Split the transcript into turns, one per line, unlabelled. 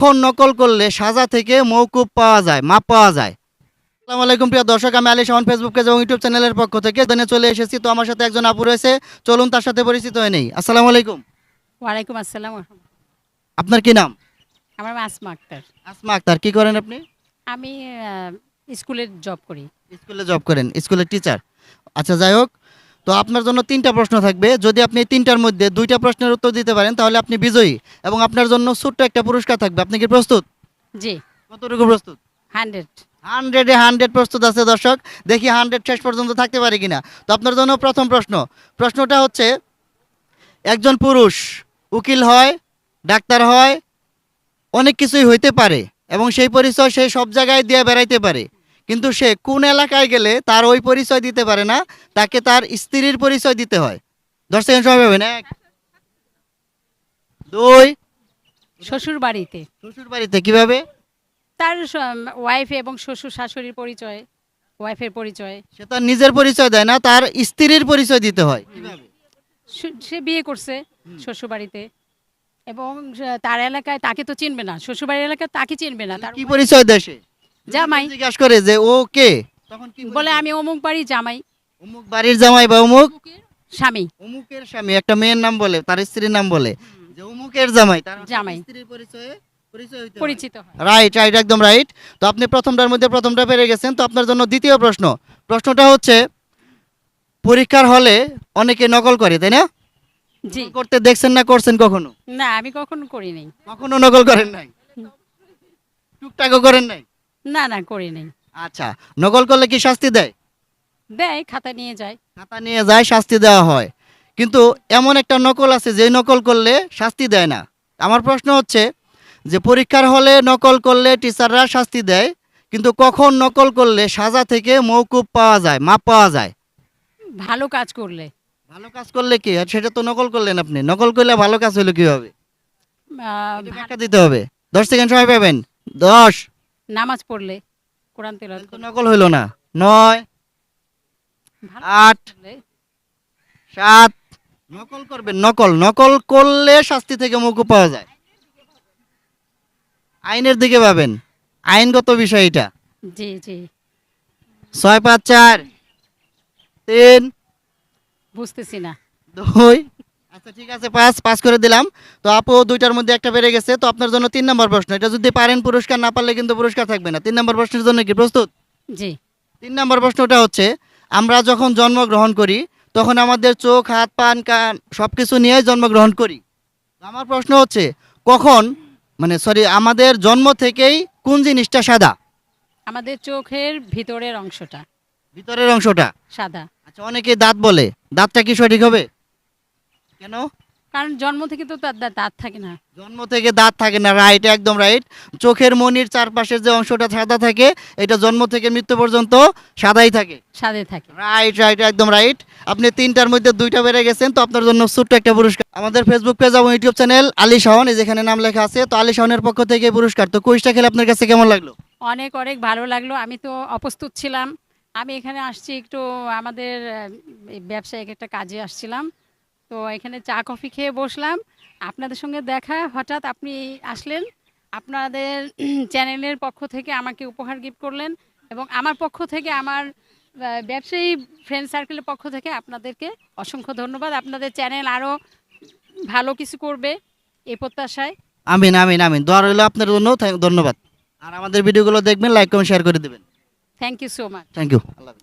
কখন নকল করলে সাজা থেকে মৌকুব পাওয়া যায় মাপ পাওয়া যায়। আসসালামু আলাইকুম প্রিয় দর্শক আমি আলী শাহন ফেসবুক পেজ এবং ইউটিউব চ্যানেলের পক্ষ থেকে। দিনে চলে এসেছি তো আমার সাথে একজন আপু রয়েছে। চলুন তার সাথে পরিচিত হয়ে নেই। আসসালামু আলাইকুম।
ওয়ালাইকুম আসসালাম
আপনার কি নাম?
আমার আসমা আক্তার।
আসমা আক্তার কি করেন আপনি?
আমি স্কুলে জব করি।
স্কুলে জব করেন স্কুলের টিচার আচ্ছা যাই হোক তো আপনার জন্য তিনটা প্রশ্ন থাকবে। যদি আপনি তিনটার মধ্যে দুইটা প্রশ্নের উত্তর দিতে পারেন তাহলে আপনি বিজয়ী এবং আপনার জন্য ছোট্ট একটা পুরস্কার থাকবে। আপনি কি প্রস্তুত?
জি।
কতটুকু প্রস্তুত?
হান্ড্রেড।
হান্ড্রেডে হান্ড্রেড প্রস্তুত আছে দর্শক। দেখি হান্ড্রেড শেষ পর্যন্ত থাকতে পারে কিনা। তো আপনার জন্য প্রথম প্রশ্ন। প্রশ্নটা হচ্ছে একজন পুরুষ উকিল হয় ডাক্তার হয় অনেক কিছুই হইতে পারে এবং সেই পরিচয় সে সব জায়গায় দিয়ে বেড়াইতে পারে। কিন্তু সে কোন এলাকায় গেলে তার ওই পরিচয় দিতে পারে না তাকে তার স্ত্রীর পরিচয় দিতে হয়। দশ সেকেন্ড সময় পাবেন এক দুই
শ্বশুর বাড়িতে
শ্বশুর বাড়িতে কীভাবে?
তার ওয়াইফ এবং শ্বশুর শাশুড়ির পরিচয় ওয়াইফের পরিচয়।
সে তার নিজের পরিচয় দেয় না তার স্ত্রীর পরিচয় দিতে হয়। কীভাবে?
সে- সে বিয়ে করছে শ্বশুর বাড়িতে এবং তার এলাকায় তাকে তো চিনবে না শ্বশুর বাড়ির এলাকায় তাকে চিনবে না। তার
কি পরিচয় দেয় সে?
জামাই।
জিজ্ঞাসা করে যে ও কে? তখন কি
বলে আমি অমুক বাড়ি জামাই।
অমুক বাড়ির জামাই বা অমুক?
স্বামী।
অমুকের স্বামী একটা মেয়ের নাম বলে তার স্ত্রীর নাম বলে। যে অমুকের জামাই তার
জামাই।
স্ত্রীর পরিচয়ে
পরিচিত
রাইট রাইট একদম রাইট তো আপনি প্রথমটার মধ্যে প্রথমটা পেরে গেছেন তো আপনার জন্য দ্বিতীয় প্রশ্ন। প্রশ্নটা হচ্ছে পরীক্ষার হলে অনেকে নকল করে তাই না?
জি।
করতে দেখছেন না করছেন কখনো?
না আমি কখনো করি নাই
কখনো নকল করেন নাই? টুকটাকও করেন নাই?
না না করি নাই।
আচ্ছা নকল করলে কি শাস্তি দেয়?
দেয় খাতা নিয়ে যায়।
খাতা নিয়ে যায় শাস্তি দেওয়া হয়। কিন্তু এমন একটা নকল আছে যে নকল করলে শাস্তি দেয় না। আমার প্রশ্ন হচ্ছে যে পরীক্ষার হলে নকল করলে টিচাররা শাস্তি দেয় কিন্তু কখন নকল করলে সাজা থেকে মৌকুব পাওয়া যায় মাপ পাওয়া যায়?
ভালো কাজ করলে।
ভালো কাজ করলে কি? আর সেটা তো নকল করলেন আপনি। নকল করলে ভালো কাজ হলো কীভাবে? ব্যাখ্যা দিতে হবে। দশ সেকেন্ড সময় পাবেন। দশ
নামাজ পড়লে কোরআন তেলাওয়াত করলে
নকল হইল না। নয় আট সাত নকল করবেন নকল। নকল করলে শাস্তি থেকে মুকুব পাওয়া যায়। আইনের দিকে পাবেন আইনগত বিষয় এটা।
জি জি।
ছয় পাঁচ চার তিন
বুঝতেছি না।
দুই আচ্ছা ঠিক আছে পাঁচ পাঁচ করে দিলাম। তো আপু দুইটার মধ্যে একটা বেড়ে গেছে তো আপনার জন্য তিন নম্বর প্রশ্ন। এটা যদি পারেন পুরস্কার না পারলে কিন্তু পুরস্কার থাকবে না। তিন নম্বর প্রশ্নের জন্য কি প্রস্তুত?
জি।
তিন নম্বর প্রশ্নটা হচ্ছে আমরা যখন জন্মগ্রহণ করি তখন আমাদের চোখ হাত পান কান সব কিছু নিয়েই জন্মগ্রহণ করি। আমার প্রশ্ন হচ্ছে কখন মানে সরি আমাদের জন্ম থেকেই কোন জিনিসটা সাদা?
আমাদের চোখের ভিতরের অংশটা।
ভিতরের অংশটা?
সাদা।
আচ্ছা অনেকে দাঁত বলে। দাঁতটা কি সঠিক হবে? কেন
কারণ জন্ম থেকে তো তার দাঁত থাকে না।
জন্ম থেকে দাঁত থাকে না রাইট একদম রাইট চোখের মনির চারপাশের যে অংশটা সাদা থাকে এটা জন্ম থেকে মৃত্যু পর্যন্ত সাদাই থাকে।
সাদে থাকে।
রাইট রাইট একদম রাইট আপনি তিনটার মধ্যে দুইটা বেড়ে গেছেন তো আপনার জন্য ছোট্ট একটা পুরস্কার। আমাদের ফেসবুক পেজ এবং ইউটিউব চ্যানেল আলী শাহন যেখানে নাম লেখা আছে তো আলী শাহনের পক্ষ থেকে পুরস্কার। তো কুইজটা খেলে আপনার কাছে কেমন লাগল?
অনেক অনেক ভালো লাগল। আমি তো অপ্রস্তুত ছিলাম। আমি এখানে আসছি একটু আমাদের ব্যবসায়িক একটা কাজে আসছিলাম। তো এখানে চা কফি খেয়ে বসলাম। আপনাদের সঙ্গে দেখা হঠাৎ আপনি আসলেন। আপনাদের চ্যানেলের পক্ষ থেকে আমাকে উপহার গিফট করলেন এবং আমার পক্ষ থেকে আমার ব্যবসায়ী ফ্রেন্ড সার্কেলের পক্ষ থেকে আপনাদেরকে অসংখ্য ধন্যবাদ। আপনাদের চ্যানেল আরও ভালো কিছু করবে এই প্রত্যাশায়।
আমিন আমিন আমিন। দোয়া রইল আপনার জন্য। ধন্যবাদ। আর আমাদের ভিডিওগুলো দেখবেন লাইক কমেন্ট শেয়ার করে দেবেন।
Thank you so much
thank you Allah.